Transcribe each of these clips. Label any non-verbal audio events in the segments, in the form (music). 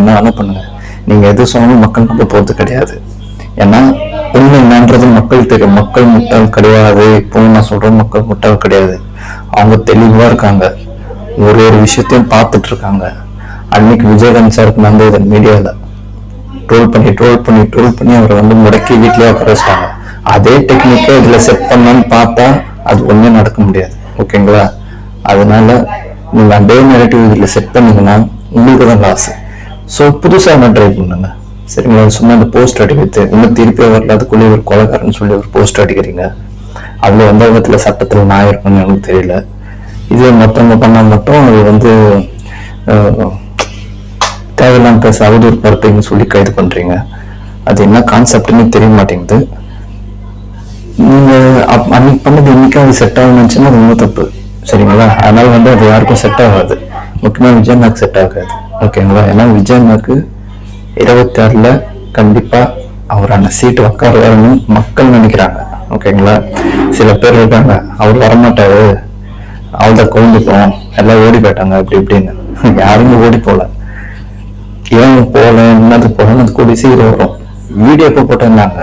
என்ன வேணா பண்ணுங்க. நீங்க எது சொன்னாலும் மக்கள் நம்ப போறது கிடையாது. ஏன்னா உண்மை என்னன்றது மக்கள் தெரியும் மக்கள் முட்டாள் கிடையாது. இப்போ நான் சொல்கிறேன் மக்கள் முட்டாள் கிடையாது. அவங்க தெளிவா இருக்காங்க. ஒரு ஒரு விஷயத்தையும் பார்த்துட்டு இருக்காங்க அன்னைக்கு விஜயகாந்த் சாருக்கு நடந்தது மீடியாவில் ட்ரோல் பண்ணி ட்ரோல் பண்ணி ட்ரோல் பண்ணி அவரை வந்து முடக்கி வீட்லயே உட்கார வச்சிட்டாங்க. அதே டெக்னிக்கை இதுல செட் பண்ணான்னு பார்த்தா அது ஒண்ணுமே நடக்க முடியாது. ஓகேங்களா அதனால நீங்க அதே நெகட்டிவ் இதுல செட் பண்ணீங்கன்னா உங்களுக்கு தான் லாஸு ஸோ புதுசாக என்ன ட்ரை பண்ணுங்க. சரிங்களா சும்மா அந்த போஸ்ட் அடிக்கிறது இன்னும் திருப்பி வரல அதுக்குள்ளே ஒரு கொலைக்காரன்னு சொல்லி ஒரு போஸ்ட் அடிக்கிறீங்க. அதில் எந்த விதத்தில் சட்டத்தில் நான் இருக்குன்னு எனக்கு தெரியல. இது மற்றவங்க பண்ணா மட்டும் அது வந்து தேவையில்லாம பேச அவதூறு பரப்புன்னு சொல்லி கைது பண்ணுறீங்க அது என்ன கான்செப்ட்னு தெரிய மாட்டேங்குது. நீங்கள் அப்- அன்னைக்கு பண்ணது இன்னைக்கு அது செட் ஆகணுச்சுன்னா அது ரொம்ப தப்பு. சரிங்களா அதனால வந்து அது யாருக்கும் செட் ஆகாது. முக்கியமாக விஜயம் எனக்கு செட் ஆகாது. ஓகேங்களா ஏன்னா விஜயண்ணாக்கு இருபத்தி ஆறில் கண்டிப்பா அவர் அந்த சீட்டு உட்காருவாருன்னு மக்கள் நினைக்கிறாங்க. ஓகேங்களா சில பேர் இருக்காங்க அவர் வரமாட்டாரு. அவள் தான் கவுந்துட்டோம் எல்லாம் ஓடி போயிட்டாங்க அப்படி இப்படின்னு. (laughs) யாருமே ஓடி போல ஏன் போகல என்னது போகலன்னு அது கூடி சீக்கிரம் வரும். வீடியோ எப்போ போட்டிருந்தாங்க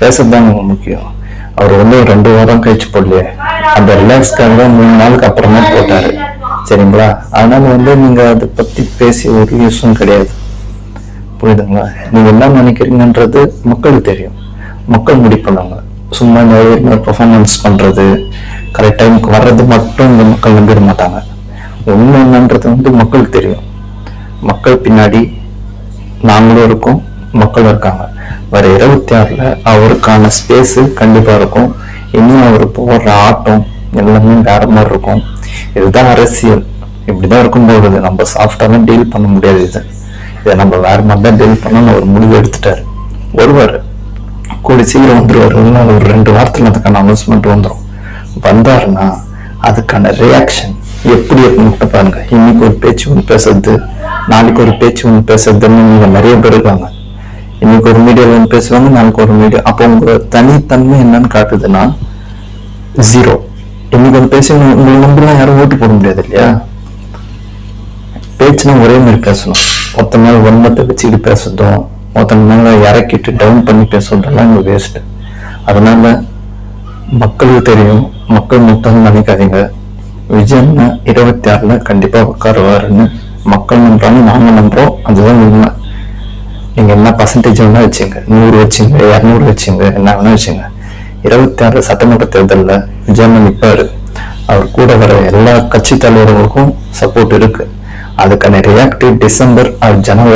பேசுறது தாங்க முக்கியம். அவர் வந்து ஒரு ரெண்டு வாரம் கழிச்சு போடலையே. அந்த ரிலாக்ஸ்க்காக தான் மூணு நாளுக்கு அப்புறமா போட்டாரு. சரிங்களா? அதனால வந்து நீங்க அதை பத்தி பேசி ஒரு யூஸும் கிடையாது. புரியுதுங்களா? நீங்க என்ன நினைக்கிறீங்கன்றது மக்களுக்கு தெரியும். மக்கள் முடி பண்ணுவாங்க. சும்மா இந்த ஒரு பெர்ஃபார்மன்ஸ் பண்றது கரெக்ட் டைமுக்கு வர்றது மட்டும் இந்த மக்கள் நம்பிட மாட்டாங்க. உண்மை என்னன்றது வந்து மக்களுக்கு தெரியும். மக்கள் பின்னாடி நாங்களும் இருக்கோம் மக்களும் இருக்காங்க. வர இருபத்தி ஆறுல அவருக்கான ஸ்பேஸ் கண்டிப்பா இருக்கும். இன்னும் அவர் போடுற ஆட்டம் எல்லாமே வேற மாதிரி இருக்கும். இதுதான் அரசியல். இப்படிதான் இருக்கும் போகுது நம்ம சாஃப்டாலாம் டீல் பண்ண முடியாது இது. இதை நம்ம வேற மாதிரி தான் டீல் பண்ணணும்னு ஒரு முடிவு எடுத்துட்டாரு. வருவார். கூடி சீக்கிரம் வந்துருவாரு. ஒரு ரெண்டு வாரத்தில் அதுக்கான அனௌன்ஸ்மெண்ட் வந்துடும் வந்தாருன்னா அதுக்கான ரியாக்ஷன் எப்படி இருக்குன்னு பாருங்க. இன்னைக்கு ஒரு பேச்சு ஒன்று பேசுறது நாளைக்கு ஒரு பேச்சு ஒன்று பேசுறதுன்னு நீங்க நிறைய பேர் இருக்காங்க. இன்னைக்கு ஒரு மீடியாவில் ஒன்று பேசுவாங்க நாளைக்கு ஒரு மீடியா அப்போ உங்க தனித்தன்மை என்னன்னு காட்டுதுன்னா ஜீரோ இன்னைக்கு ஒரு பேசி உங்களை நம்பிலாம் யாரும் ஓட்டு போட முடியாது இல்லையா? பேச்சுனா ஒரே மாதிரி பேசணும். மொத்த மேல வன்மத்தை வச்சுக்கிட்டு பேசுறதும் மொத்த மேல இறக்கிட்டு டவுன் பண்ணி பேசுறதெல்லாம் இங்கே வேஸ்ட் அதனால மக்களுக்கு தெரியும் மக்கள் மட்டும் நினைக்காதீங்க விஜயன் இருபத்தி ஆறுல கண்டிப்பா உட்காருவாருன்னு மக்கள் நம்புறாங்க நாங்க நம்புறோம். அதுதான் உண்மை. நீங்க என்ன பர்சன்டேஜ் வேணா வச்சுங்க நூறு வச்சுங்க இரநூறு வச்சுங்க என்ன வேணா வச்சுங்க இருபத்தி ஆறு சட்டமன்ற தேர்தலில் விஜயன் நிற்பார் அவர் கூட வர எல்லா கட்சி தலைவர்களுக்கும் சப்போர்ட் இருக்கு. அதுக்கான ரியாக்டிவ் டிசம்பர் ஆர் ஜனவரி